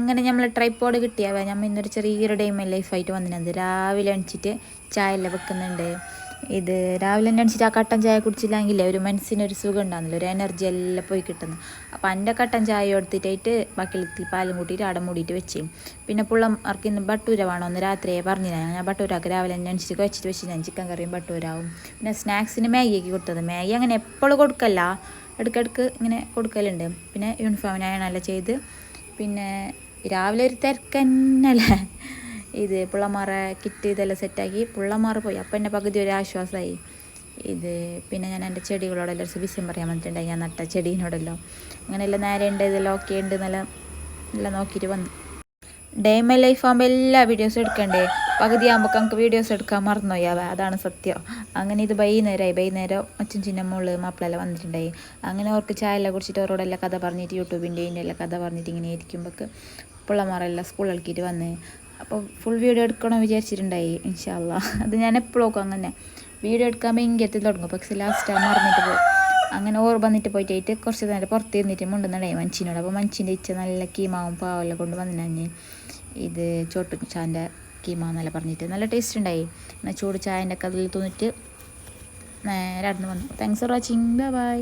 അങ്ങനെ നമ്മൾ ട്രൈപ്പോഡ് കിട്ടിയാവേ. നമ്മൾ ഇന്നൊരു ചെറിയൊരു ഡൈം ലൈഫായിട്ട് വന്നിരുന്നത്. രാവിലെ അണിച്ചിട്ട് ചായ എല്ലാം വെക്കുന്നുണ്ട്. ഇത് രാവിലെ തന്നെ അണിച്ചിട്ട് ആ കട്ടൻ ചായ കുടിച്ചില്ലെങ്കിലേ ഒരു മനസ്സിനൊരു സുഖം ഉണ്ടാകുന്നില്ല ഒരു എനർജി എല്ലാം പോയി കിട്ടുന്നു. അപ്പോൾ എന്റെ കട്ടൻ ചായ എടുത്തിട്ടായിട്ട് ബാക്കിലെത്തി പാലും കൂട്ടിയിട്ട് അടം മൂടിയിട്ട് വെച്ചേ. പിന്നെ പുള്ളം ഇന്ന് ബട്ടൂര വേണമെന്ന് രാത്രിയെ പറഞ്ഞു ഞാൻ ബട്ടൂരാക്ക് രാവിലെ തന്നെ അണിച്ചിട്ട് വെച്ചിട്ട് വെച്ച് ഞാൻ ചിക്കൻ കറിയും ബട്ടൂരാവും. പിന്നെ സ്നാക്സിന് മാഗിയൊക്കെ കൊടുത്തത്. മാഗി അങ്ങനെ എപ്പോഴും കൊടുക്കല്ല. ഇടയ്ക്കിടയ്ക്ക് ഇങ്ങനെ കൊടുക്കലുണ്ട്. പിന്നെ യൂണിഫോമിനായണല്ലോ ചെയ്ത്. പിന്നെ രാവിലെ ഒരു തിരക്കന്നല്ലേ? ഇത് പുള്ളമാറ കിറ്റ് ഇതെല്ലാം സെറ്റാക്കി പുള്ളമാറ് പോയി. അപ്പം എന്റെ പകുതി ഒരു ആശ്വാസമായി ഇത് പിന്നെ ഞാൻ എന്റെ ചെടികളോടെല്ലാം ഒരു വിസ്യം പറയാൻ വന്നിട്ടുണ്ടായി. ഞാൻ നട്ട ചെടീനോടെല്ലാം. അങ്ങനെയെല്ലാം നേരെ ഉണ്ട് ഇതെല്ലാം ഓക്കെ ഉണ്ട് എന്നെല്ലാം എല്ലാം നോക്കിയിട്ട് വന്നു. ഡേ മൈ ലൈഫ് ആകുമ്പോൾ എല്ലാ വീഡിയോസും എടുക്കണ്ടേ? പകുതി ആകുമ്പോൾ നമുക്ക് വീഡിയോസ് എടുക്കാൻ മറന്നുപോയാവ അതാണ് സത്യം. അങ്ങനെ ഇത് വൈകുന്നേരമായി വൈകുന്നേരം അച്ഛൻ ചിന്ന മോൾ മാപ്പിളെല്ലാം വന്നിട്ടുണ്ടായി. അങ്ങനെ അവർക്ക് ചായ എല്ലാം കുടിച്ചിട്ട് അവരോടെല്ലാം കഥ പറഞ്ഞിട്ട് യൂട്യൂബിന്റെ എല്ലാം കഥ പറഞ്ഞിട്ട് ഇങ്ങനെ ഇരിക്കുമ്പോൾ പിള്ളമാരെല്ലാം ഇളക്കിയിട്ട് വന്ന്. അപ്പോൾ ഫുൾ വീഡിയോ എടുക്കണമെന്ന് വിചാരിച്ചിട്ടുണ്ടായി ഇൻഷാല്ല അത് ഞാൻ എപ്പോഴും അങ്ങനെ വീഡിയോ എടുക്കാൻ ഭയങ്കരത്തിൽ തുടങ്ങും. പക്ഷെ ലാസ്റ്റ് ടൈം മറന്നിട്ട് പോകും അങ്ങനെ ഓർ വന്നിട്ട് പോയിട്ട് കുറച്ച് നേരം പുറത്ത് നിന്നിട്ട് മുണ്ടുന്നുണ്ടായി മനുഷ്യനോട്. അപ്പോൾ മനുഷ്യന്റെ ഇച്ച നല്ല കീമാവും പാവെല്ലാം കൊണ്ട് വന്നു ഞാൻ ഇത് ചോട്ടു ചായന്റെ കീമ എന്നല്ല പറഞ്ഞിട്ട്. നല്ല ടേസ്റ്റ് ഉണ്ടായി. എന്നാൽ ചൂട് ചായന്റെ അതിൽ തോന്നിട്ട് നേരെ അടുന്ന് വന്നു. Thanks for watching bye bye